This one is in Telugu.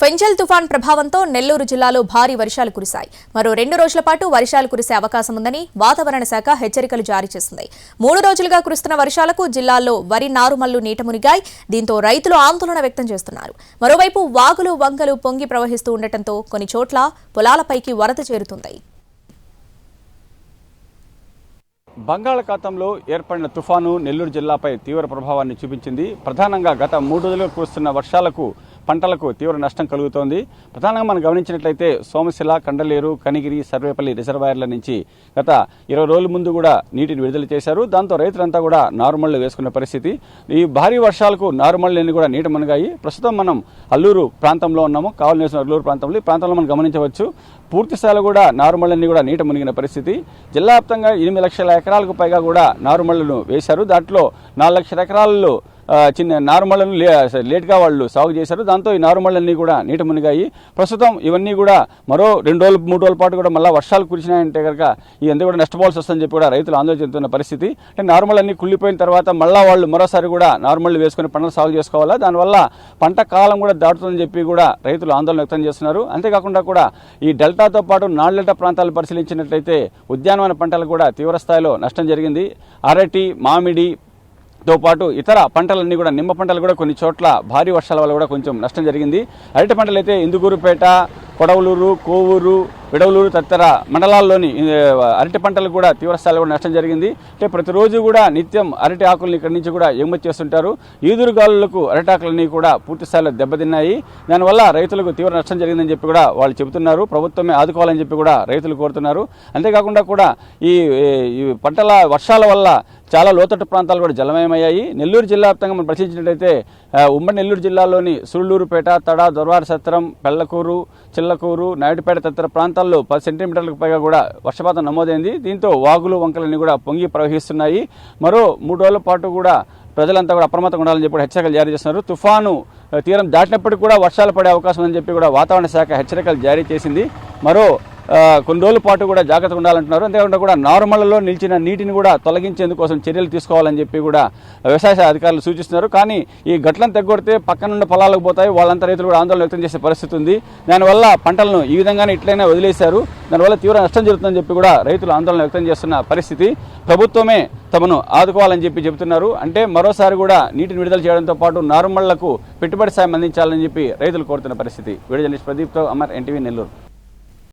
ఫెంజల్ తుఫాన్ ప్రభావంతో నెల్లూరు జిల్లాలో భారీ వర్షాలు కురిశాయి. మరో రెండు రోజుల పాటు వర్షాలు కురిసే అవకాశం ఉందని వాతావరణ శాఖ హెచ్చరికలు జారీ చేసింది. మూడు రోజులుగా కురుస్తున్న వర్షాలకు జిల్లాల్లో వరి నారుమల్లు నీట మునిగాయి. దీంతో రైతులు ఆందోళన వ్యక్తం చేస్తున్నారు. మరోవైపు వాగులు వంకలు పొంగి ప్రవహిస్తూ ఉండటంతో కొన్ని చోట్ల పొలాలపైకి వరద చేరుతుంది. బంగాళాఖాతంలో ఏర్పడిన తుఫాను నెల్లూరు జిల్లాపై తీవ్ర ప్రభావాన్ని చూపించింది. ప్రధానంగా గత మూడు రోజులుగా కురుస్తున్న వర్షాలకు పంటలకు తీవ్ర నష్టం కలుగుతోంది. ప్రధానంగా మనం గమనించినట్లయితే సోమశిల కండలేరు కనిగిరి సర్వేపల్లి రిజర్వాయర్ల నుంచి గత ఇరవై రోజుల ముందు కూడా నీటిని విడుదల చేశారు. దాంతో రైతులంతా కూడా నారుమళ్ళు వేసుకున్న పరిస్థితి. ఈ భారీ వర్షాలకు నారుమళ్ళని కూడా నీట మునిగాయి. ప్రస్తుతం మనం అల్లూరు ప్రాంతంలో ఉన్నాము. కావలి నియోజకవర్గం అల్లూరు ప్రాంతంలో ఈ ప్రాంతంలో మనం గమనించవచ్చు. పూర్తి స్థాయిలో కూడా నారుమళ్ళని కూడా నీట మునిగిన పరిస్థితి. జిల్లా వ్యాప్తంగా ఎనిమిది లక్షల ఎకరాలకు పైగా కూడా నారుమళ్ళను వేశారు. దాంట్లో నాలుగు లక్షల ఎకరాల్లో చిన్న నారుమళ్ళను లేట్గా వాళ్ళు సాగు చేశారు. దాంతో ఈ నారుమళ్ళన్నీ కూడా నీట మునిగాయి. ప్రస్తుతం ఇవన్నీ కూడా మరో రెండు రోజులు మూడు రోజుల పాటు కూడా మళ్ళీ వర్షాలు కురిసినాయంటే కనుక ఇవన్నీ కూడా నష్టపోవాల్సి వస్తుందని చెప్పి కూడా రైతులు ఆందోళన చెందుతున్న పరిస్థితి. అంటే నార్మల్లన్నీ కుళ్ళిపోయిన తర్వాత మళ్ళీ వాళ్ళు మరోసారి కూడా నార్మల్ వేసుకొని పంటలు సాగు చేసుకోవాలా? దానివల్ల పంట కాలం కూడా దాటుతుందని చెప్పి కూడా రైతులు ఆందోళన వ్యక్తం చేస్తున్నారు. అంతేకాకుండా కూడా ఈ డెల్టాతో పాటు నాన్ డెల్టా ప్రాంతాలు పరిశీలించినట్లయితే ఉద్యానవన పంటలు కూడా తీవ్ర స్థాయిలో నష్టం జరిగింది. అరటి మామిడి తో పాటు ఇతర పంటలన్నీ కూడా నిమ్మ పంటలు కూడా కొన్ని చోట్ల భారీ వర్షాల వల్ల కూడా కొంచెం నష్టం జరిగింది. అరటి పంటలు అయితే ఇందుకూరుపేట కొడవలూరు కోవూరు విడవలూరు తదితర మండలాల్లోని అరటి పంటలు కూడా తీవ్రస్థాయిలో కూడా నష్టం జరిగింది. అంటే ప్రతిరోజు కూడా నిత్యం అరటి ఆకుల్ని ఇక్కడి నుంచి కూడా ఎగుమతి చేస్తుంటారు. ఈదురుగాలులకు అరటి ఆకులన్నీ కూడా పూర్తి స్థాయిలో దెబ్బతిన్నాయి. దానివల్ల రైతులకు తీవ్ర నష్టం జరిగిందని చెప్పి కూడా వాళ్ళు చెబుతున్నారు. ప్రభుత్వమే ఆదుకోవాలని చెప్పి కూడా రైతులు కోరుతున్నారు. అంతేకాకుండా కూడా ఈ ఈ పంటల వర్షాల వల్ల చాలా లోతట్టు ప్రాంతాలు కూడా జలమయమయ్యాయి. నెల్లూరు జిల్లా వ్యాప్తంగా మనం పరిశీలించినట్లయితే ఉమ్మడి నెల్లూరు జిల్లాలోని సుళ్ళూరుపేట తడ దొరవార సత్రం పెళ్ళకూరు చిల్లకూరు నాయుడుపేట తదితర ప్రాంతాల్లో పది సెంటీమీటర్లకు పైగా కూడా వర్షపాతం నమోదైంది. దీంతో వాగులు వంకలన్నీ కూడా పొంగి ప్రవహిస్తున్నాయి. మరో మూడు రోజుల పాటు కూడా ప్రజలంతా కూడా అప్రమత్తంగా ఉండాలని చెప్పి హెచ్చరికలు జారీ చేస్తున్నారు. తుఫాను తీరం దాటినప్పటికీ కూడా వర్షాలు పడే అవకాశం ఉందని చెప్పి కూడా వాతావరణ శాఖ హెచ్చరికలు జారీ చేసింది. మరో కొన్ని రోజుల పాటు కూడా జాగ్రత్తగా ఉండాలంటున్నారు. అంతేకాకుండా కూడా నార్మల్లో నిలిచిన నీటిని కూడా తొలగించేందుకోసం చర్యలు తీసుకోవాలని చెప్పి కూడా వ్యవసాయ అధికారులు సూచిస్తున్నారు. కానీ ఈ గట్లను తెగ్గొడితే పక్కనున్న పొలాలకు పోతాయి. వాళ్ళంతా రైతులు కూడా ఆందోళన వ్యక్తం చేసే పరిస్థితి ఉంది. దానివల్ల పంటలను ఈ విధంగానే ఇట్లయినా వదిలేశారు. దానివల్ల తీవ్ర నష్టం జరుగుతుందని చెప్పి కూడా రైతులు ఆందోళన వ్యక్తం చేస్తున్న పరిస్థితి. ప్రభుత్వమే తమను ఆదుకోవాలని చెప్పి చెబుతున్నారు. అంటే మరోసారి కూడా నీటిని విడుదల చేయడంతో పాటు నారుమళ్ళకు పెట్టుబడి సాయం అందించాలని చెప్పి రైతులు కోరుతున్న పరిస్థితి. వీడియో జర్నలిస్ట్ ప్రదీప్తో అమర్ ఎన్టీవీ నెల్లూరు.